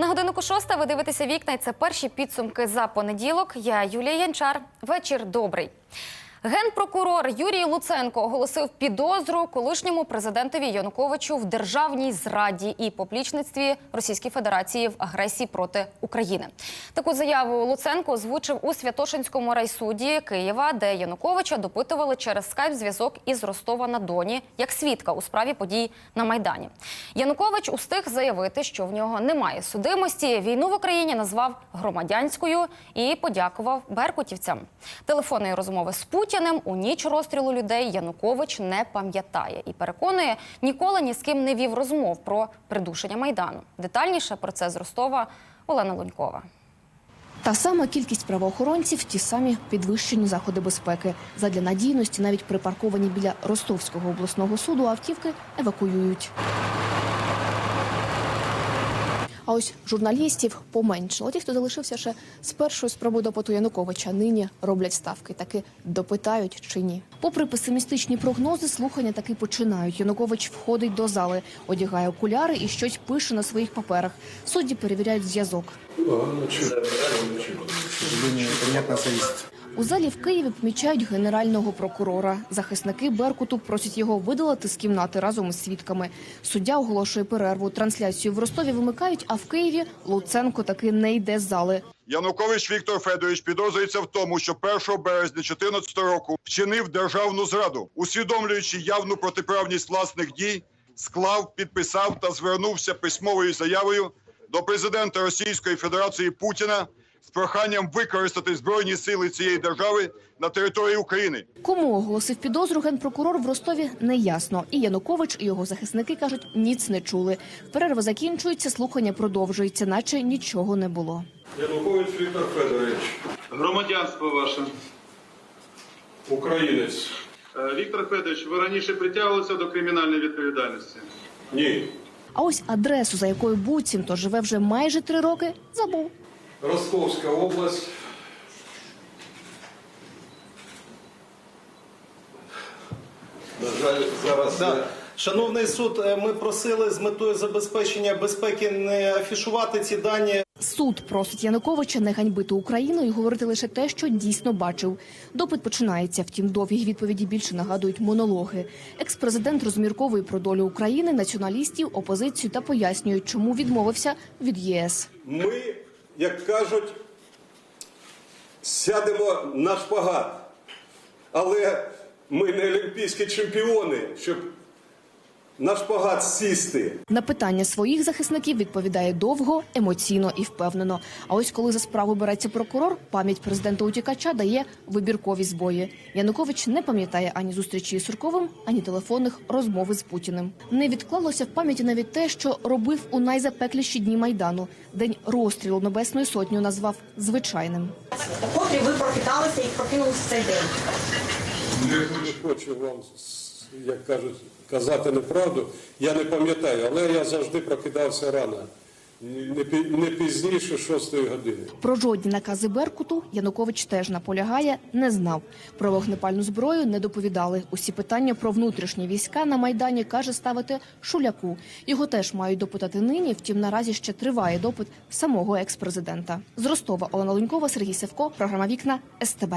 На годинку шоста ви дивитеся вікна, і це перші підсумки за понеділок. Я Юлія Янчар. Вечір добрий. Генпрокурор Юрій Луценко оголосив підозру колишньому президентові Януковичу в державній зраді і поплічництві Російської Федерації в агресії проти України. Таку заяву Луценко озвучив у Святошинському райсуді Києва, де Януковича допитували через скайп-зв'язок із Ростова на Доні як свідка у справі подій на майдані. Янукович устиг заявити, що в нього немає судимості. Війну в Україні назвав громадянською і подякував беркутівцям. Телефонної розмови з Путіним у ніч розстрілу людей Янукович не пам'ятає і переконує, ніколи ні з ким не вів розмов про придушення майдану. Детальніше про це з Ростова Олена Лунькова. Та сама кількість правоохоронців, ті самі підвищені заходи безпеки. Задля надійності навіть припарковані біля Ростовського обласного суду автівки евакуюють. А ось журналістів поменшало. Ті, хто залишився ще з першої спроби допиту Януковича, нині роблять ставки. Таки допитають чи ні. Попри песимістичні прогнози, слухання таки починають. Янукович входить до зали, одягає окуляри і щось пише на своїх паперах. Судді перевіряють зв'язок. Ладно, чего? У залі в Києві помічають генерального прокурора. Захисники Беркуту просять його видалити з кімнати разом із свідками. Суддя оголошує перерву. Трансляцію в Ростові вимикають, а в Києві Луценко таки не йде з зали. Янукович Віктор Федорович підозрюється в тому, що 1 березня 2014 року вчинив державну зраду, усвідомлюючи явну протиправність власних дій, склав, підписав та звернувся письмовою заявою до президента Російської Федерації Путіна з проханням використати збройні сили цієї держави на території України. Кому оголосив підозру генпрокурор в Ростові не ясно. І Янукович, і його захисники кажуть, ніц не чули. Перерва закінчується, слухання продовжується, наче нічого не було. Янукович Віктор Федорович, Громадянство ваше. українець. Е, Віктор Федорович, ви раніше притягувалися до кримінальної відповідальності? Ні. А ось адресу, за якою буцімто живе вже майже три роки, забув. Ростовська область. На жаль, зараз Да. Шановний суд, е, ми просили з метою забезпечення безпеки не афішувати ці дані. Суд просить Януковича не ганьбити Україну і говорити лише те, що дійсно бачив. Допит починається. Втім, довгі відповіді більше нагадують монологи. Екс-президент розмірковує про долю України, націоналістів, опозицію та пояснює, чому відмовився від ЄС. Ми, як кажуть, сядемо на шпагат. Але ми не олімпійські чемпіони, щоб на шпагат сісти. На питання своїх захисників відповідає довго, емоційно і впевнено. А ось коли за справу береться прокурор, пам'ять президента утікача дає вибіркові збої. Янукович не пам'ятає ані зустрічі із Сурковим, ані телефонних розмови з Путіним. Не відклалося в пам'яті навіть те, що робив у найзапекліші дні майдану. День розстрілу небесної сотні назвав звичайним. котрі ви прокидалися і прокинулися цей день. Не хочу вам, як кажуть, казати неправду. Я не пам'ятаю, але я завжди прокидався рано. Не пі- не пізніше шостої години. Про жодні накази Беркуту Янукович теж наполягає, не знав. Про вогнепальну зброю не доповідали. Усі питання про внутрішні війська на майдані каже ставити Шуляку. Його теж мають допитати нині. Втім, наразі ще триває допит самого екс-президента. З Ростова Олена Лунькова, Сергій Севко, програма Вікна СТБ.